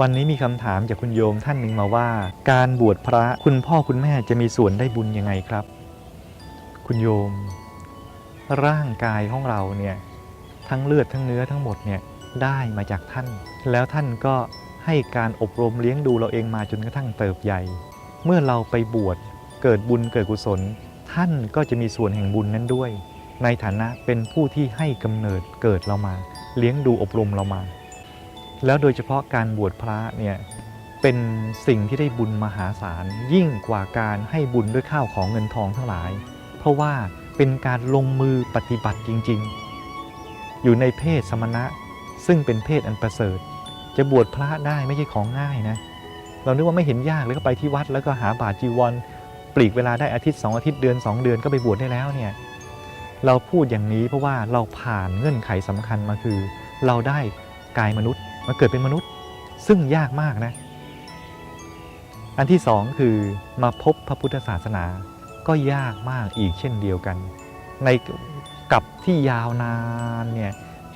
วันนี้มีคำถามจากคุณโยมท่านหนึ่งมาว่า การบวชพระคุณพ่อคุณแม่จะมีส่วนได้บุญยังไงครับ คุณโยม ร่างกายของเราเนี่ยทั้งเลือดทั้งเนื้อทั้งหมดเนี่ยได้มาจากท่าน แล้วท่านก็ให้การอบรมเลี้ยงดูเราเองมาจนกระทั่งเติบใหญ่ เมื่อเราไปบวชเกิดบุญเกิดกุศล ท่านก็จะมีส่วนแห่งบุญนั้นด้วย ในฐานะเป็นผู้ที่ให้กำเนิดเกิดเรามา เลี้ยงดูอบรมเรามา แล้วโดยเฉพาะการบวชพระเนี่ยเป็นสิ่งที่ได้บุญมหาศาลยิ่งกว่าการให้บุญด้วยข้าวของเงินทองทั้งหลาย เพราะว่าเป็นการลงมือปฏิบัติจริง ๆ อยู่ในเพศสมณะซึ่งเป็นเพศอันประเสริฐ จะบวชพระได้ไม่ใช่ของง่ายนะเรานึกว่าไม่เห็นยากเลยก็ไปที่วัด แล้วก็หาบาตรจีวรปลีกเวลาได้อาทิตย์สองอาทิตย์เดือนสองเดือนก็ไปบวชได้แล้วเนี่ยเราพูดอย่างนี้เพราะว่าเราผ่านเงื่อนไขสำคัญมาคือ เราได้กายมนุษย์ มาเกิดเป็นมนุษย์ซึ่งยากมากนะ อันที่สองคือมาพบพระพุทธศาสนาก็ยากมากอีกเช่นเดียวกัน ในกับที่ยาวนานเนี่ย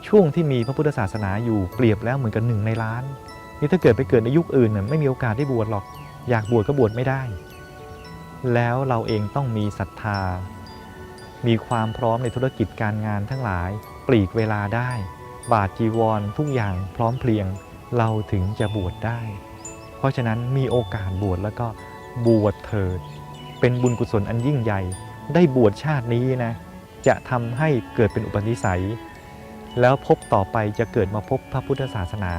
ช่วงที่มีพระพุทธศาสนาอยู่เปรียบแล้วเหมือนกับหนึ่งในล้าน นี่ถ้าเกิดไปเกิดในยุคอื่นน่ะไม่มีโอกาสได้บวชหรอก อยากบวชก็บวชไม่ได้ แล้วเราเองต้องมีศรัทธา มีความพร้อมในธุรกิจการงานทั้งหลายปลีกเวลาได้ บาทจีวรทุกอย่างพร้อมเพรียงเราถึงจะบวชได้ เพราะฉะนั้นมีโอกาสบวชแล้วก็บวชเถิด เป็นบุญกุศลอันยิ่งใหญ่ ได้บวชชาตินี้นะ จะทำให้เกิดเป็นอุปนิสัย แล้วพบต่อไปจะเกิดมาพบพระพุทธศาสนา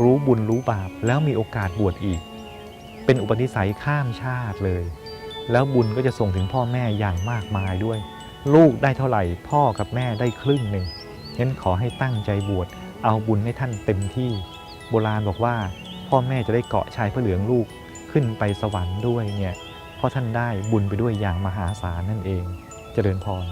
รู้บุญรู้บาปแล้วมีโอกาสบวชอีก เป็นอุปนิสัยข้ามชาติเลย แล้วบุญก็จะส่งถึงพ่อแม่อย่างมากมายด้วย ลูกได้เท่าไหร่พ่อกับแม่ได้ครึ่งหนึ่ง งั้นขอให้ตั้งใจบวชเอาบุญให้ท่านเต็มที่ โบราณบอกว่า พ่อแม่จะได้เกาะชายพระเหลืองลูกขึ้นไปสวรรค์ด้วยเนี่ยเพราะท่านได้บุญไปด้วยอย่างมหาศาลนั่นเองจเจริญพร